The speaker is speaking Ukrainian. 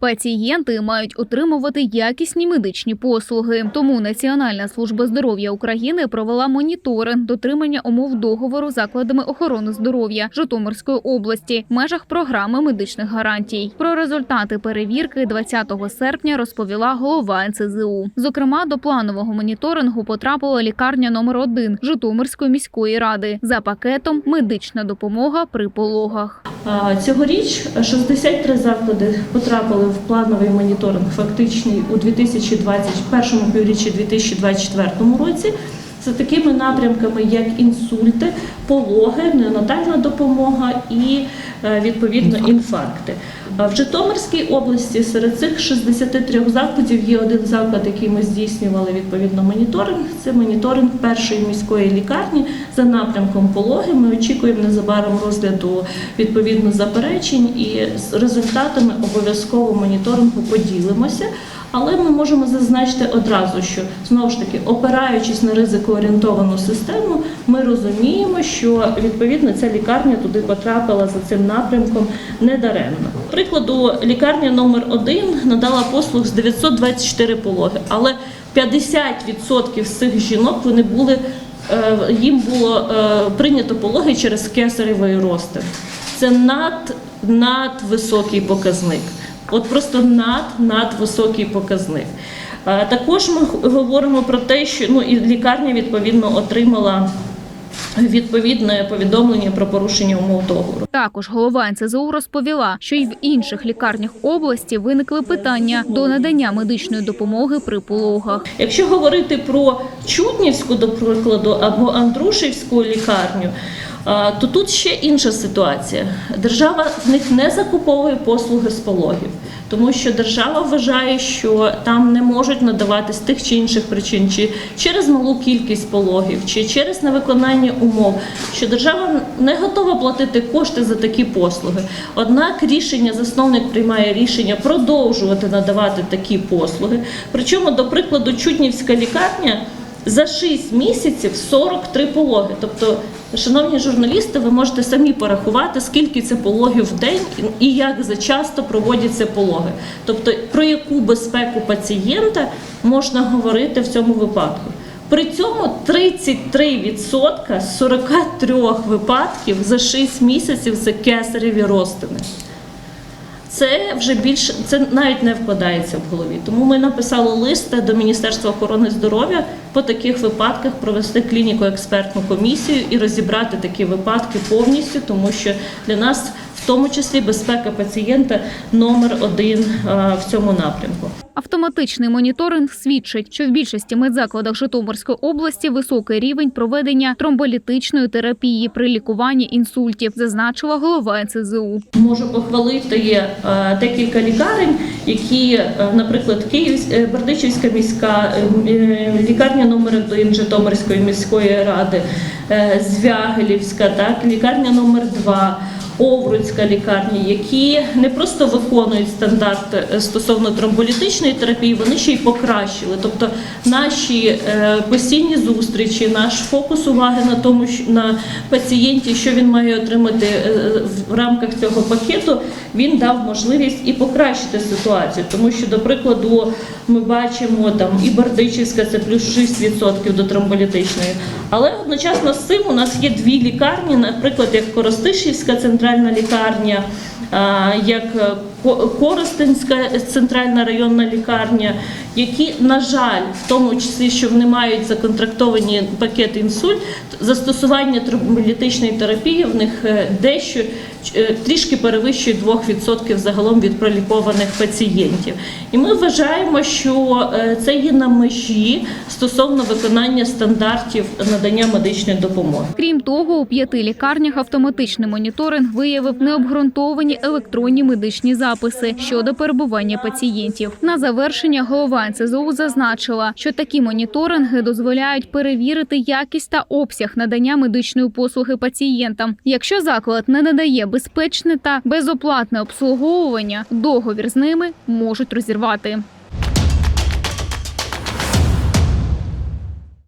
Пацієнти мають отримувати якісні медичні послуги. Тому Національна служба здоров'я України провела моніторинг дотримання умов договору закладами охорони здоров'я Житомирської області в межах програми медичних гарантій. Про результати перевірки 20 серпня розповіла голова НСЗУ. Зокрема, до планового моніторингу потрапила лікарня номер 1 Житомирської міської ради за пакетом медична допомога при пологах. Цьогоріч 63 заклади потрапили в плановий моніторинг фактичний у 2021 півріччі 2024 році. За такими напрямками, як інсульти, пологи, неонатальна допомога і е, відповідно інфаркти. В Житомирській області серед цих 63 закладів є один заклад, який ми здійснювали відповідно моніторинг. Це моніторинг першої міської лікарні за напрямком пологи. Ми очікуємо незабаром розгляду відповідно заперечень і з результатами обов'язково моніторингу поділимося. Але ми можемо зазначити одразу, що знову ж таки, опираючись на ризикоорієнтовану систему, ми розуміємо, що відповідно ця лікарня туди потрапила за цим напрямком недаремно. Прикладу, лікарня номер 1 надала послуг з 924 пологи, але 50% з цих жінок вони були їм було е, прийнято пологи через кесаревий розтин. Це над, надвисокий показник. От просто над надвисокий показник. Е, Також ми говоримо про те, що ну і лікарня відповідно отримала відповідне повідомлення про порушення умов договору. Також голова НСЗУ розповіла, що й в інших лікарнях області виникли питання до надання медичної допомоги при пологах. Якщо говорити про Чуднівську, до прикладу, або Андрушівську лікарню, то тут ще інша ситуація. Держава в них не закуповує послуги з пологів, тому що держава вважає, що там не можуть надавати з тих чи інших причин, чи через малу кількість пологів, чи через невиконання умов, що держава не готова платити кошти за такі послуги. Однак рішення засновник приймає рішення продовжувати надавати такі послуги. Причому, до прикладу, Чуднівська лікарня. За 6 місяців 43 пологи. Тобто, шановні журналісти, ви можете самі порахувати, скільки це пологів в день і як зачасто проводяться пологи. Тобто, про яку безпеку пацієнта можна говорити в цьому випадку. При цьому 33% з 43 випадків за 6 місяців це кесареві розтини. Це вже більше це навіть не вкладається в голові. Тому ми написали лист до Міністерства охорони здоров'я по таких випадках провести клініко-експертну комісію і розібрати такі випадки повністю, тому що для нас в тому числі безпека пацієнта номер один в цьому напрямку. Автоматичний моніторинг свідчить, що в більшості медзакладах Житомирської області високий рівень проведення тромболітичної терапії при лікуванні інсультів, зазначила голова НСЗУ. Можу похвалити є е, декілька лікарень, які, е, наприклад, Київ, е, Бердичівська міська е, е, лікарня номер 1 Житомирської міської ради, е, Звягелівська, так, лікарня номер 2 Овруцька лікарня, які не просто виконують стандарти е, стосовно тромболітичної терапії, вони ще й покращили. Тобто наші е, постійні зустрічі, наш фокус уваги на тому, на пацієнті, що він має отримати е, в рамках цього пакету, він дав можливість і покращити ситуацію. Тому що, до прикладу, ми бачимо там і Бердичівська це плюс 6% до тромболітичної. Але одночасно з цим у нас є дві лікарні, наприклад, як Коростишівська центральна лікарня, як е, Коростенська центральна районна лікарня, які, на жаль, в тому числі, що вони мають законтрактовані пакет інсульт, застосування тромболітичної терапії в них е, дещо е, трішки перевищує 2% загалом від пролікованих пацієнтів. І ми вважаємо, що е, це є на межі стосовно виконання стандартів надання медичної допомоги. Крім того, у п'яти лікарнях автоматичний моніторинг виявив необґрунтовані електронні медичні записи щодо перебування пацієнтів. На завершення голова НСЗУ зазначила, що такі моніторинги дозволяють перевірити якість та обсяг надання медичної послуги пацієнтам. Якщо заклад не надає безпечне та безоплатне обслуговування, договір з ними можуть розірвати.